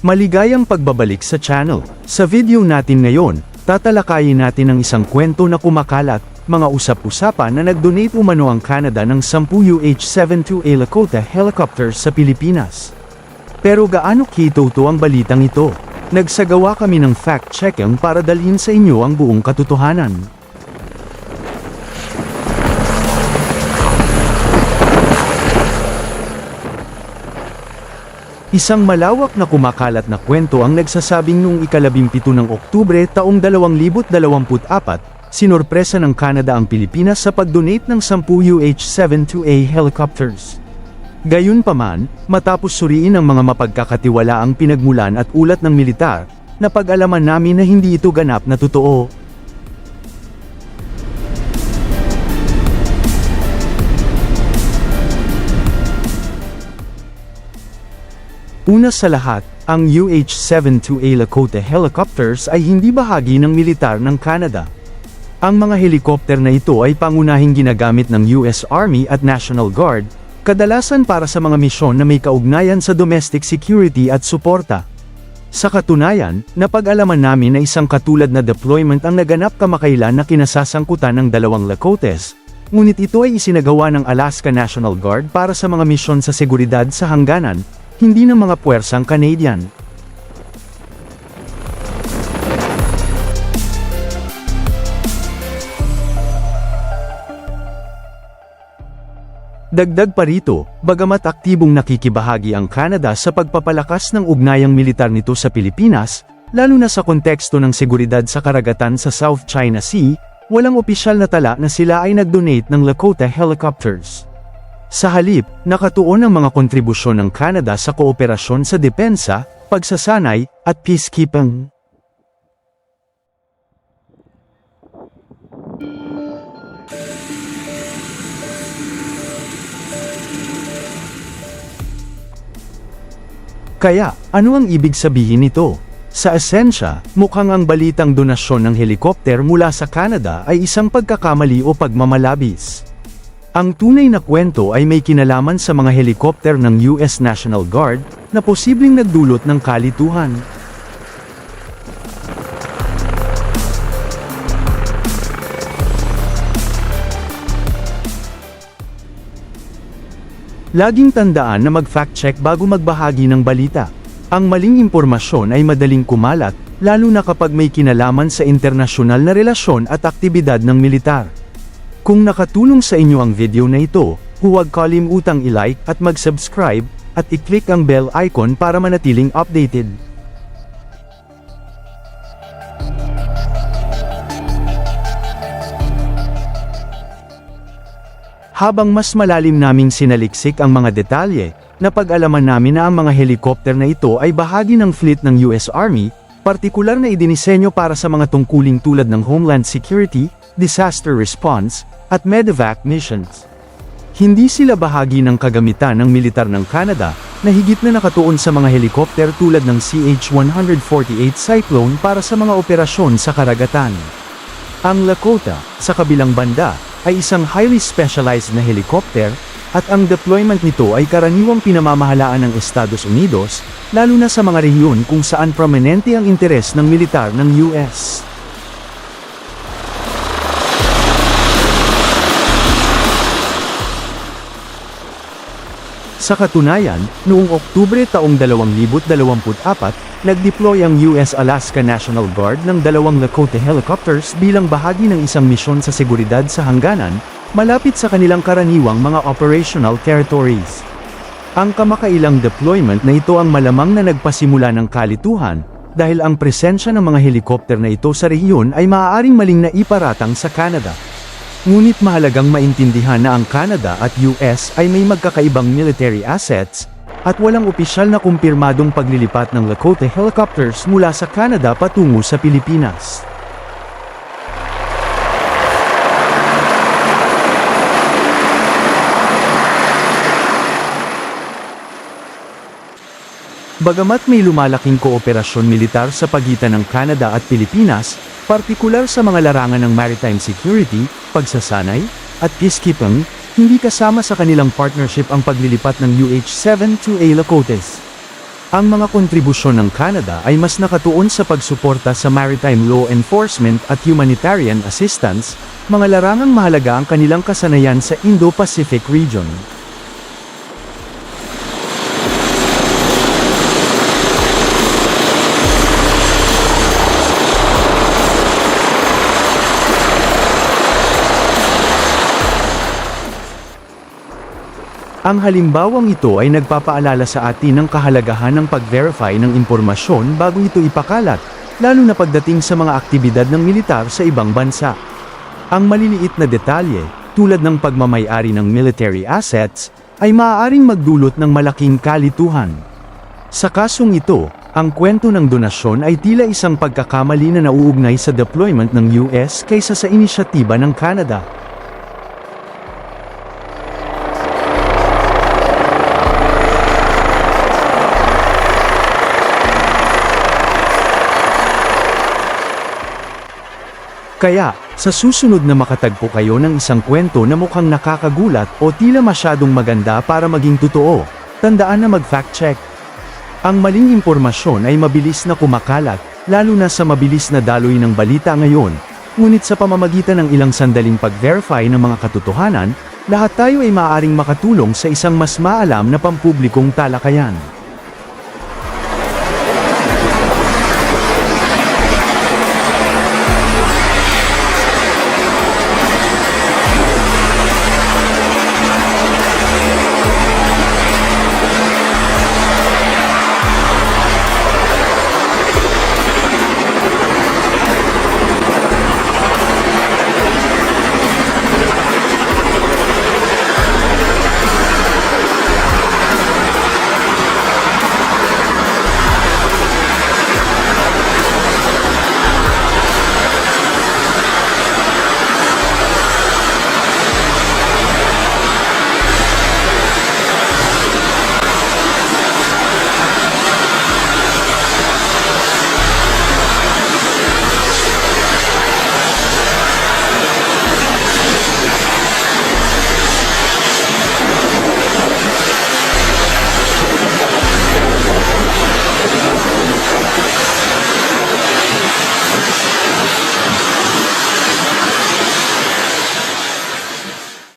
Maligayang pagbabalik sa channel. Sa video natin ngayon, tatalakayin natin ang isang kwento na kumakalat, mga usap-usapan na nag-donate umano ang Canada ng 10 UH-72A Lakota helicopters sa Pilipinas. Pero gaano kitotoo ang balitang ito? Nagsagawa kami ng fact-checking para dalhin sa inyo ang buong katotohanan. Isang malawak na kumakalat na kwento ang nagsasabing noong ikalabimpito ng Oktubre taong 2024, sinorpresa ng Canada ang Pilipinas sa pag-donate ng 10 UH-72A helicopters. Gayunpaman, matapos suriin ang mga mapagkakatiwalaang pinagmulan at ulat ng militar, napag-alaman namin na hindi ito ganap na totoo. Una sa lahat, ang UH-72A Lakota helicopters ay hindi bahagi ng militar ng Canada. Ang mga helikopter na ito ay pangunahing ginagamit ng US Army at National Guard, kadalasan para sa mga misyon na may kaugnayan sa domestic security at suporta. Sa katunayan, napag-alaman namin na isang katulad na deployment ang naganap kamakailan na kinasasangkutan ng dalawang Lakotes, ngunit ito ay isinagawa ng Alaska National Guard para sa mga misyon sa seguridad sa hangganan, hindi ng mga puwersang Canadian. Dagdag pa rito, bagamat aktibong nakikibahagi ang Canada sa pagpapalakas ng ugnayang militar nito sa Pilipinas, lalo na sa konteksto ng seguridad sa karagatan sa South China Sea, walang opisyal na tala na sila ay nag-donate ng Lakota helicopters. Sa halip, nakatuon ang mga kontribusyon ng Canada sa kooperasyon sa depensa, pagsasanay, at peacekeeping. Kaya, ano ang ibig sabihin nito? Sa esensya, mukhang ang balitang donasyon ng helikopter mula sa Canada ay isang pagkakamali o pagmamalabis. Ang tunay na kwento ay may kinalaman sa mga helikopter ng US National Guard na posibleng nagdulot ng kalituhan. Laging tandaan na mag-fact check bago magbahagi ng balita. Ang maling impormasyon ay madaling kumalat, lalo na kapag may kinalaman sa internasyonal na relasyon at aktibidad ng militar. Kung nakatulong sa inyo ang video na ito, huwag kalimutang i-like at mag-subscribe, at i-click ang bell icon para manatiling updated. Habang mas malalim naming sinaliksik ang mga detalye, napag-alaman namin na ang mga helikopter na ito ay bahagi ng fleet ng US Army, partikular na idinisenyo para sa mga tungkuling tulad ng Homeland Security, Disaster Response, at Medevac missions. Hindi sila bahagi ng kagamitan ng militar ng Canada, na higit na nakatuon sa mga helikopter tulad ng CH-148 Cyclone para sa mga operasyon sa karagatan. Ang Lakota, sa kabilang banda, ay isang highly specialized na helicopter, at ang deployment nito ay karaniwang pinamamahalaan ng Estados Unidos, lalo na sa mga rehiyon kung saan prominente ang interes ng militar ng US. Sa katunayan, noong Oktubre taong 2024, nag-deploy ang US Alaska National Guard ng dalawang Lakota helicopters bilang bahagi ng isang misyon sa seguridad sa hangganan, malapit sa kanilang karaniwang mga operational territories. Ang kamakailang deployment na ito ang malamang na nagpasimula ng kalituhan, dahil ang presensya ng mga helikopter na ito sa rehiyon ay maaaring maling na iparatang sa Canada. Ngunit mahalagang maintindihan na ang Canada at US ay may magkakaibang military assets, at walang opisyal na kumpirmadong paglilipat ng Lakota helicopters mula sa Canada patungo sa Pilipinas. Bagamat may lumalaking kooperasyon militar sa pagitan ng Canada at Pilipinas, partikular sa mga larangan ng maritime security, pagsasanay, at peacekeeping, hindi kasama sa kanilang partnership ang paglilipat ng UH-72A Lakotes. Ang mga kontribusyon ng Canada ay mas nakatuon sa pagsuporta sa maritime law enforcement at humanitarian assistance, mga larangang mahalaga ang kanilang kasanayan sa Indo-Pacific region. Ang halimbawang ito ay nagpapaalala sa atin ng kahalagahan ng pag-verify ng impormasyon bago ito ipakalat, lalo na pagdating sa mga aktibidad ng militar sa ibang bansa. Ang maliliit na detalye, tulad ng pagmamayari ng military assets, ay maaaring magdulot ng malaking kalituhan. Sa kasong ito, ang kwento ng donasyon ay tila isang pagkakamali na nauugnay sa deployment ng US kaysa sa inisyatiba ng Canada. Kaya, sa susunod na makatagpo kayo ng isang kwento na mukhang nakakagulat o tila masyadong maganda para maging totoo, tandaan na mag-fact check. Ang maling impormasyon ay mabilis na kumakalat, lalo na sa mabilis na daloy ng balita ngayon, ngunit sa pamamagitan ng ilang sandaling pag-verify ng mga katotohanan, lahat tayo ay maaaring makatulong sa isang mas maalam na pampublikong talakayan.